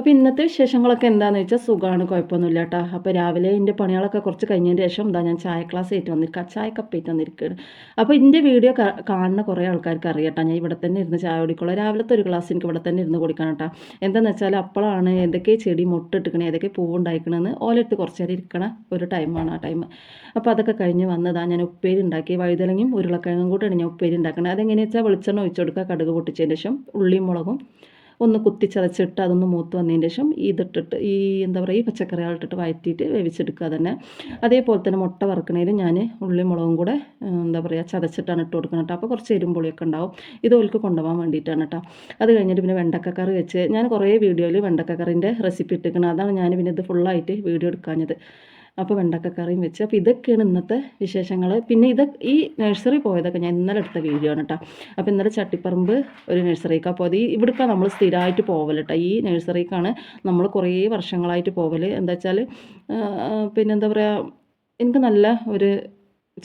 അപ്പോൾ ഇന്നത്തെ വിശേഷങ്ങളൊക്കെ എന്താണെന്ന് വെച്ചാൽ സുഖമാണ് കുഴപ്പമൊന്നുമില്ല കേട്ടോ അപ്പോൾ രാവിലെ എന്റെ പണികളൊക്കെ കുറച്ച് കഴിഞ്ഞതിന് ശേഷം എന്താ ഞാൻ ചായ ക്ലാസ് ആയിട്ട് വന്നിരിക്കുക ചായ കപ്പ് ആയിട്ട് വന്നിരിക്കുകയാണ് അപ്പോൾ എന്റെ വീഡിയോ കാണുന്ന കുറേ ആൾക്കാർക്ക് അറിയാം ഞാൻ ഇവിടെ തന്നെ ഇരുന്ന് ചായ കുടിക്കുള്ളൂ. രാവിലത്തെ ഒരു ഗ്ലാസ് എനിക്ക് ഇവിടെ തന്നെ ഇരുന്ന് കുടിക്കണം കേട്ടോ എന്താണെന്ന് വെച്ചാൽ അപ്പോഴാണ് ഏതൊക്കെ ചെടി മുട്ടിട്ടിക്കണേ ഏതൊക്കെ പൂവുണ്ടായിക്കണമെന്ന് ഓലെടുത്ത് കുറച്ച് നേരം ഇരിക്കണ ഒരു ടൈമാണ് ആ ടൈം അപ്പോൾ അതൊക്കെ കഴിഞ്ഞ് വന്നതാണ് ഞാൻ ഉപ്പേരി ഉണ്ടാക്കി വഴുതലങ്ങയും ഉരുളക്കിഴങ്ങും കൂടെയാണ് ഞാൻ ഉപ്പേരി ഉണ്ടാക്കണത് അതെങ്ങനെയാണെന്ന് വെച്ചാൽ വെളിച്ചെണ്ണ ഒഴിച്ചു കൊടുക്കുക കടുക് പൊട്ടിച്ചതിന് ശേഷം ഉള്ളിയും മുളകും ഒന്ന് കുത്തിച്ചതച്ചിട്ട് അതൊന്ന് മൂത്ത് വന്നതിന് ശേഷം ഇതിട്ടിട്ട് ഈ എന്താ പറയുക ഈ പച്ചക്കറികളിട്ടിട്ട് വഴറ്റിയിട്ട് വേവിച്ചെടുക്കുക തന്നെ. അതേപോലെ തന്നെ മുട്ട വറുക്കണേലും ഞാൻ ഉള്ളി മുളകും കൂടെ എന്താ പറയുക ചതച്ചിട്ടാണ് ഇട്ട് കൊടുക്കുന്നത് കേട്ടോ. അപ്പോൾ കുറച്ച് എരുമ്പുളിയൊക്കെ ഉണ്ടാവും. ഇത് ഓൽക്ക് കൊണ്ടുപോകാൻ വേണ്ടിയിട്ടാണ് കേട്ടോ. അത് കഴിഞ്ഞിട്ട് പിന്നെ വെണ്ടക്കക്കറി വെച്ച് ഞാൻ കുറേ വീഡിയോയിൽ വെണ്ടക്കക്കറിന്റെ റെസിപ്പി ഇട്ടിരിക്കുന്നത് അതാണ് ഞാൻ പിന്നെ ഇത് ഫുള്ളായിട്ട് വീഡിയോ എടുക്കാഞ്ഞത്. അപ്പോൾ വെണ്ടക്കക്കറിയും വെച്ച്. അപ്പോൾ ഇതൊക്കെയാണ് ഇന്നത്തെ വിശേഷങ്ങൾ പിന്നെ ഇത് ഈ നഴ്സറി പോയതൊക്കെ ഞാൻ ഇന്നലെ എടുത്ത വീഡിയോ ആണ് കേട്ടോ അപ്പോൾ ഇന്നലെ ചട്ടിപ്പറമ്പ് ഒരു നഴ്സറിക്കാണ് പോയത് ഈ ഇവിടേക്കാണ് നമ്മൾ സ്ഥിരമായിട്ട് പോവൽ കേട്ടോ ഈ നഴ്സറിക്കാണ് നമ്മൾ കുറേ വർഷങ്ങളായിട്ട് പോവൽ എന്താ വെച്ചാൽ പിന്നെന്താ പറയുക എനിക്ക് നല്ല ഒരു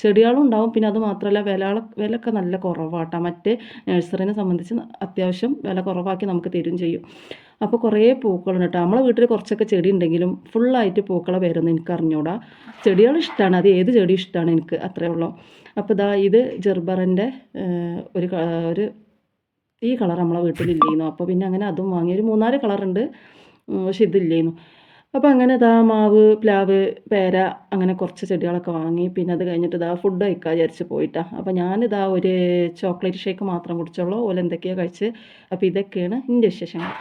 ചെടികളും ഉണ്ടാവും പിന്നെ അത് മാത്രമല്ല വില വിലയൊക്കെ നല്ല കുറവാട്ടോ. മറ്റ് നഴ്സറിനെ സംബന്ധിച്ച് അത്യാവശ്യം വില കുറവാക്കി നമുക്ക് തരും ചെയ്യും. അപ്പോൾ കുറേ പൂക്കളുണ്ട് കേട്ടോ നമ്മളെ വീട്ടിൽ കുറച്ചൊക്കെ ചെടി ഉണ്ടെങ്കിലും ഫുള്ളായിട്ട് പൂക്കളെ പേരൊന്നും എനിക്ക് അറിഞ്ഞൂടാ. ചെടികൾ ഇഷ്ടമാണ് അത് ഏത് ചെടി ഇഷ്ടമാണ് എനിക്ക് അത്രേ ഉള്ളൂ. അപ്പോൾ ഇതാ ഇത് ജെർബറിന്റെ ഒരു ഒരു ഈ കളർ നമ്മളെ വീട്ടിലില്ലായിരുന്നു അപ്പോൾ പിന്നെ അങ്ങനെ അതും വാങ്ങി. ഒരു മൂന്നാൽ കളറുണ്ട്. പക്ഷെ ഇതില്ലായിരുന്നു അപ്പോൾ അങ്ങനെ ഇതാ മാവ് പ്ലാവ് പേര അങ്ങനെ കുറച്ച് ചെടികളൊക്കെ വാങ്ങി. പിന്നെ അത് കഴിഞ്ഞിട്ട് ഇതാ ഫുഡ് കഴിക്കാൻ വിചാരിച്ച് പോയിട്ടാ. അപ്പോൾ ഞാനിതാ ഒരു ചോക്ലേറ്റ് ഷേക്ക് മാത്രം കുടിച്ചുള്ളൂ ഓലെന്തൊക്കെയോ കഴിച്ച്. അപ്പോൾ ഇതൊക്കെയാണ് എന്റെ വിശേഷങ്ങൾ.